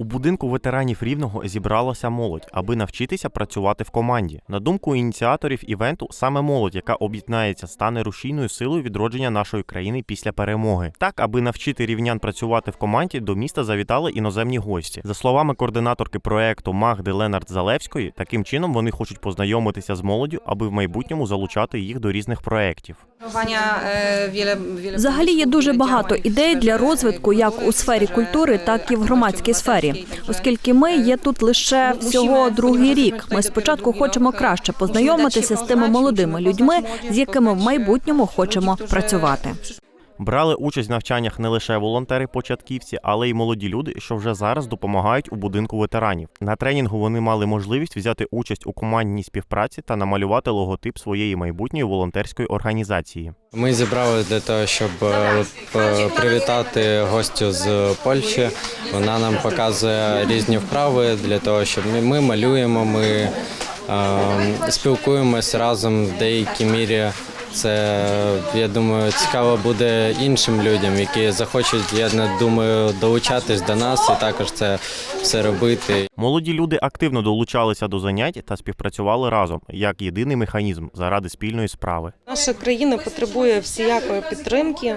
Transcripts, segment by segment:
У будинку ветеранів рівного зібралася молодь, аби навчитися працювати в команді. На думку ініціаторів івенту, саме молодь, яка об'єднається, стане рушійною силою відродження нашої країни після перемоги. Так, аби навчити рівнян працювати в команді, до міста завітали іноземні гості. За словами координаторки проекту Магди Ленард Залевської, таким чином вони хочуть познайомитися з молоддю, аби в майбутньому залучати їх до різних проєктів. Взагалі є дуже багато ідей для розвитку як у сфері культури, так і в громадській сфері, оскільки ми є тут лише всього другий рік. Ми спочатку хочемо краще познайомитися з тими молодими людьми, з якими в майбутньому хочемо працювати. Брали участь в навчаннях не лише волонтери-початківці, але й молоді люди, що вже зараз допомагають у будинку ветеранів. На тренінгу вони мали можливість взяти участь у командній співпраці та намалювати логотип своєї майбутньої волонтерської організації. Ми зібрали для того, щоб е, привітати гостю з Польщі. Вона нам показує різні вправи для того, щоб ми, малюємо, ми е, спілкуємось разом в деякій мірі. Це я думаю, цікаво буде іншим людям, які захочуть, я не думаю, долучатись до нас і також це все робити. Молоді люди активно долучалися до занять та співпрацювали разом як єдиний механізм заради спільної справи. Наша країна потребує всіякої підтримки.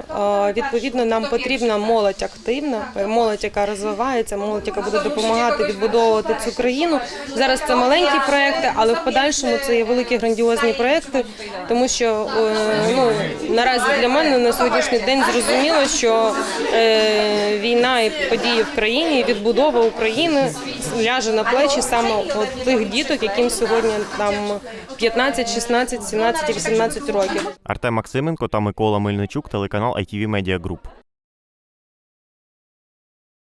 Відповідно, нам потрібна молодь активна, молодь, яка розвивається, молодь, яка буде допомагати відбудовувати цю країну. Зараз це маленькі проекти, але в подальшому це є великі грандіозні проекти, тому що ну наразі для мене на сьогоднішній день зрозуміло, що е, війна і події в країні, відбудова України ляже на плечі саме от тих діток, яким сьогодні там 15, 16, 17, 18 років. Артем Максименко та Микола Мельничук, телеканал ITV Media Group.